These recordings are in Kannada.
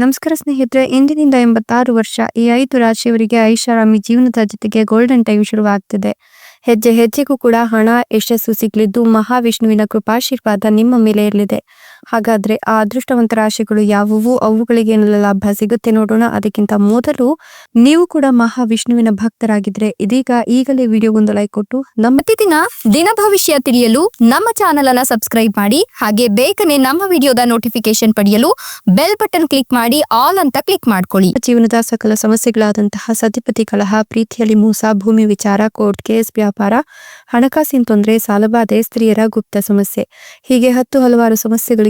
ನಮಸ್ಕಾರ ಸ್ನೇಹಿತರೆ, ಇಂದಿನಿಂದ ಎಂಬತ್ತಾರು ವರ್ಷ ಈ ಐದು ರಾಶಿಯವರಿಗೆ ಐಷಾರಾಮಿ ಜೀವನದ ಜೊತೆಗೆ ಗೋಲ್ಡನ್ ಟೈಮ್ ಶುರುವಾಗ್ತಿದೆ. ಹೆಜ್ಜೆ ಹೆಜ್ಜೆಗೂ ಕೂಡ ಹಣ, ಯಶಸ್ಸು ಸಿಗಲಿದ್ದು ಮಹಾವಿಷ್ಣುವಿನ ಕೃಪಾಶೀರ್ವಾದ ನಿಮ್ಮ ಮೇಲೆ ಇರಲಿದೆ. ಹಾಗಾದ್ರೆ ಆ ಅದೃಷ್ಟವಂತ ರಾಶಿಗಳು ಯಾವುವು? ಅವುಗಳಿಗೆ ಏನೆಲ್ಲ ಲಾಭ ಸಿಗುತ್ತೆ ನೋಡೋಣ. ಅದಕ್ಕಿಂತ ಮೊದಲು ನೀವು ಕೂಡ ಮಹಾವಿಷ್ಣುವಿನ ಭಕ್ತರಾಗಿದ್ರೆ ಇದೀಗ ಈಗಲೇ ವಿಡಿಯೋಗೊಂದು ಲೈಕ್ ಕೊಟ್ಟು ನಮ್ಮ ಪ್ರತಿದಿನ ದಿನ ಭವಿಷ್ಯ ತಿಳಿಯಲು ನಮ್ಮ ಚಾನೆಲ್ ಅನ್ನ ಸಬ್ಸ್ಕ್ರೈಬ್ ಮಾಡಿ, ಹಾಗೆ ಬೇಗನೆ ನಮ್ಮ ವಿಡಿಯೋದ ನೋಟಿಫಿಕೇಶನ್ ಪಡೆಯಲು ಬೆಲ್ ಬಟನ್ ಕ್ಲಿಕ್ ಮಾಡಿ ಆಲ್ ಅಂತ ಕ್ಲಿಕ್ ಮಾಡ್ಕೊಳ್ಳಿ. ಜೀವನದ ಸಕಲ ಸಮಸ್ಯೆಗಳಾದಂತಹ ಸತಿಪತಿ ಕಲಹ ಪ್ರೀತಿಯಲ್ಲಿ ಮೋಸ, ಭೂಮಿ ವಿಚಾರ ಕೋರ್ಟ್ ಕೇಸ್ ವ್ಯಾಪಾರ, ಹಣಕಾಸಿನ ತೊಂದರೆ, ಸಾಲಬಾಧೆ, ಸ್ತ್ರೀಯರ ಗುಪ್ತ ಸಮಸ್ಯೆ. ಹೀಗೆ ಹತ್ತು ಹಲವಾರು ಸಮಸ್ಯೆಗಳಿಗೆ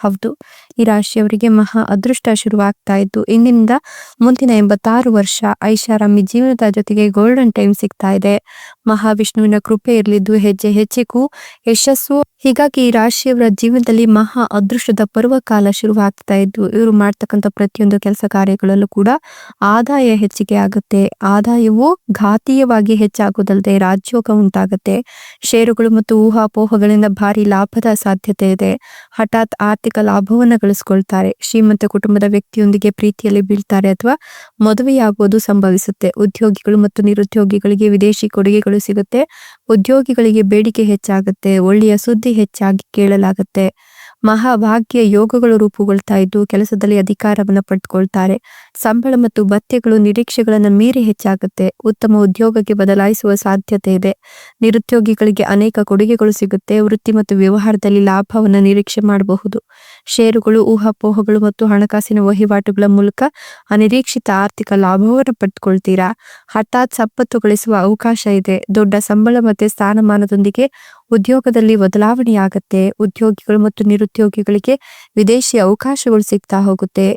ಹೌದು. ಈ ರಾಶಿಯವರಿಗೆ ಮಹಾ ಅದೃಷ್ಟ ಶುರುವಾಗ್ತಾ ಇದ್ದು, ಇಂದಿನಿಂದ ಮುಂದಿನ ಎಂಬತ್ತಾರು ವರ್ಷ ಐಷಾರಾಮಿ ಜೀವನದ ಜೊತೆಗೆ ಗೋಲ್ಡನ್ ಟೈಮ್ ಸಿಗ್ತಾ ಇದೆ. ಮಹಾವಿಷ್ಣುವಿನ ಕೃಪೆ ಇರಲಿದ್ದು, ಹೆಜ್ಜೆ ಹೆಚ್ಚಿಗೂ ಯಶಸ್ಸು. ಹೀಗಾಗಿ ಈ ರಾಶಿಯವರ ಜೀವನದಲ್ಲಿ ಮಹಾ ಅದೃಷ್ಟದ ಪರ್ವಕಾಲ ಶುರುವಾಗ್ತಾ ಇದ್ದು, ಇವರು ಮಾಡ್ತಕ್ಕಂಥ ಪ್ರತಿಯೊಂದು ಕೆಲಸ ಕಾರ್ಯಗಳಲ್ಲೂ ಕೂಡ ಆದಾಯ ಹೆಚ್ಚಿಗೆ ಆಗುತ್ತೆ. ಆದಾಯವು ಘಾತೀಯವಾಗಿ ಹೆಚ್ಚಾಗುವುದಲ್ಲದೆ ರಾಜ್ಯೋಗ ಉಂಟಾಗುತ್ತೆ. ಷೇರುಗಳು ಮತ್ತು ಊಹಾಪೋಹಗಳಿಂದ ಭಾರಿ ಲಾಭದ ಸಾಧ್ಯತೆ ಇದೆ. ಹಠಾತ್ ಆರ್ಥಿಕ ಲಾಭವನ್ನ ಗಳಿಸ್ಕೊಳ್ತಾರೆ. ಶ್ರೀಮಂತ ಕುಟುಂಬದ ವ್ಯಕ್ತಿಯೊಂದಿಗೆ ಪ್ರೀತಿಯಲ್ಲಿ ಬೀಳ್ತಾರೆ ಅಥವಾ ಮದುವೆಯಾಗುವುದು ಸಂಭವಿಸುತ್ತೆ. ಉದ್ಯೋಗಿಗಳು ಮತ್ತು ನಿರುದ್ಯೋಗಿಗಳಿಗೆ ವಿದೇಶಿ ಕೊಡುಗೆಗಳು ಸಿಗುತ್ತೆ. ಉದ್ಯೋಗಿಗಳಿಗೆ ಬೇಡಿಕೆ ಹೆಚ್ಚಾಗುತ್ತೆ. ಒಳ್ಳೆಯ ಸುದ್ದಿ ಹೆಚ್ಚಾಗಿ ಕೇಳಲಾಗುತ್ತೆ. ಮಹಾಭಾಗ್ಯ ಯೋಗಗಳು ರೂಪುಗೊಳ್ತಾ ಇದ್ದು ಕೆಲಸದಲ್ಲಿ ಅಧಿಕಾರವನ್ನು ಪಡೆದುಕೊಳ್ತಾರೆ ಸಂಬಳ ಮತ್ತು ಭತ್ಯಗಳು ನಿರೀಕ್ಷೆಗಳನ್ನು ಮೀರಿ ಹೆಚ್ಚಾಗುತ್ತೆ. ಉತ್ತಮ ಉದ್ಯೋಗಕ್ಕೆ ಬದಲಾಯಿಸುವ ಸಾಧ್ಯತೆ ಇದೆ. ನಿರುದ್ಯೋಗಿಗಳಿಗೆ ಅನೇಕ ಕೊಡುಗೆಗಳು ಸಿಗುತ್ತೆ. ವೃತ್ತಿ ಮತ್ತು ವ್ಯವಹಾರದಲ್ಲಿ ಲಾಭವನ್ನು ನಿರೀಕ್ಷೆ ಮಾಡಬಹುದು. ಷೇರುಗಳು, ಊಹಾಪೋಹಗಳು ಮತ್ತು ಹಣಕಾಸಿನ ವಹಿವಾಟುಗಳ ಮೂಲಕ ಅನಿರೀಕ್ಷಿತ ಆರ್ಥಿಕ ಲಾಭವನ್ನು ಪಡೆದುಕೊಳ್ತೀರಾ? ಹಠಾತ್ ಸಂಪತ್ತು ಗಳಿಸುವ ಅವಕಾಶ ಇದೆ. ದೊಡ್ಡ ಸಂಬಳ ಮತ್ತೆ ಸ್ಥಾನಮಾನದೊಂದಿಗೆ ಉದ್ಯೋಗದಲ್ಲಿ ಬದಲಾವಣೆಯಾಗತ್ತೆ, ಉದ್ಯೋಗಿಗಳು ಮತ್ತು ನಿರುದ್ಯೋಗಿಗಳಿಗೆ ವಿದೇಶಿ ಅವಕಾಶಗಳು ಸಿಗ್ತಾ ಹೋಗುತ್ತೆ.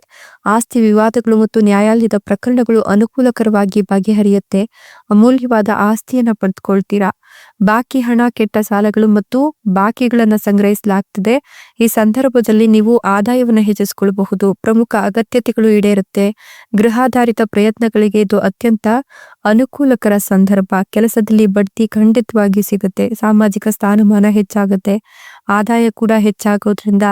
ಆಸ್ತಿ ವಿವಾದಗಳು ಮತ್ತು ನ್ಯಾಯಾಲಯದ ಪ್ರಕರಣಗಳು ಅನುಕೂಲಕರವಾಗಿ ಬಗೆಹರಿಯುತ್ತೆ. ಅಮೂಲ್ಯವಾದ ಆಸ್ತಿಯನ್ನ ಪಡೆದುಕೊಳ್ತೀರಾ? ಬಾಕಿ ಹಣ, ಕೆಟ್ಟ ಸಾಲಗಳು ಮತ್ತು ಬಾಕಿಗಳನ್ನ ಸಂಗ್ರಹಿಸಲಾಗ್ತದೆ. ಈ ಸಂದರ್ಭದಲ್ಲಿ ನೀವು ಆದಾಯವನ್ನು ಹೆಚ್ಚಿಸಿಕೊಳ್ಳಬಹುದು ಪ್ರಮುಖ ಅಗತ್ಯತೆಗಳು ಈಡೇರುತ್ತೆ. ಗೃಹಾಧಾರಿತ ಪ್ರಯತ್ನಗಳಿಗೆ ಇದು ಅತ್ಯಂತ ಅನುಕೂಲಕರ ಸಂದರ್ಭ. ಕೆಲಸದಲ್ಲಿ ಬಡ್ತಿ ಖಂಡಿತವಾಗಿ ಸಿಗುತ್ತೆ. ಸಾಮಾಜಿಕ ಸ್ಥಾನಮಾನ ಹೆಚ್ಚಾಗುತ್ತೆ. ಆದಾಯ ಕೂಡ ಹೆಚ್ಚಾಗೋದ್ರಿಂದ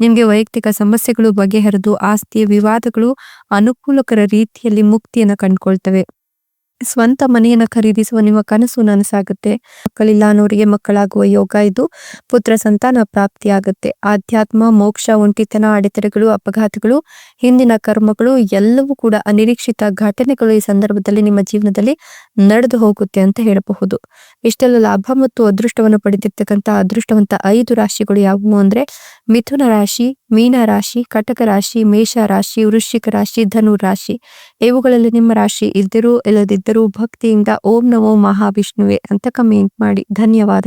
ನಿಮಗೆ ವೈಯಕ್ತಿಕ ಸಮಸ್ಯೆಗಳು ಬಗೆಹರಿದು, ಆಸ್ತಿಯ ವಿವಾದಗಳು ಅನುಕೂಲಕರ ರೀತಿಯಲ್ಲಿ ಮುಕ್ತಿಯನ್ನು ಕಂಡುಕೊಳ್ತವೆ. ಸ್ವಂತ ಮನೆಯನ್ನ ಖರೀದಿಸುವ ನಿಮ್ಮ ಕನಸು ನನಸಾಗುತ್ತೆ. ಮಕ್ಕಳಿಲ್ಲ ಅನ್ನೋರಿಗೆ ಮಕ್ಕಳಾಗುವ ಯೋಗ ಇದು. ಪುತ್ರ ಸಂತಾನ ಪ್ರಾಪ್ತಿಯಾಗುತ್ತೆ. ಆಧ್ಯಾತ್ಮ, ಮೋಕ್ಷ, ಒಂಟಿತನ, ಅಡೆತಡೆಗಳು, ಅಪಘಾತಗಳು, ಹಿಂದಿನ ಕರ್ಮಗಳು ಎಲ್ಲವೂ ಕೂಡ ಅನಿರೀಕ್ಷಿತ ಘಟನೆಗಳು ಈ ಸಂದರ್ಭದಲ್ಲಿ ನಿಮ್ಮ ಜೀವನದಲ್ಲಿ ನಡೆದು ಹೋಗುತ್ತೆ ಅಂತ ಹೇಳಬಹುದು. ಇಷ್ಟೆಲ್ಲ ಲಾಭ ಮತ್ತು ಅದೃಷ್ಟವನ್ನು ಪಡೆದಿರ್ತಕ್ಕಂಥ ಅದೃಷ್ಟವಂತ ಐದು ರಾಶಿಗಳು ಯಾವುವು ಅಂದ್ರೆ ಮಿಥುನ ರಾಶಿ, ಮೀನ ರಾಶಿ, ಕಟಕ ರಾಶಿ, ಮೇಷ ರಾಶಿ, ವೃಶ್ಚಿಕ ರಾಶಿ, ಧನು ರಾಶಿ. ಇವುಗಳಲ್ಲಿ ನಿಮ್ಮ ರಾಶಿ ಇದ್ದರೂ, ಇಲ್ಲದಿದ್ದರೂ ಭಕ್ತಿಯಿಂದ ಓಂ ನಮೋ ಮಹಾವಿಷ್ಣುವೆ ಅಂತ ಕಮೆಂಟ್ ಮಾಡಿ. ಧನ್ಯವಾದ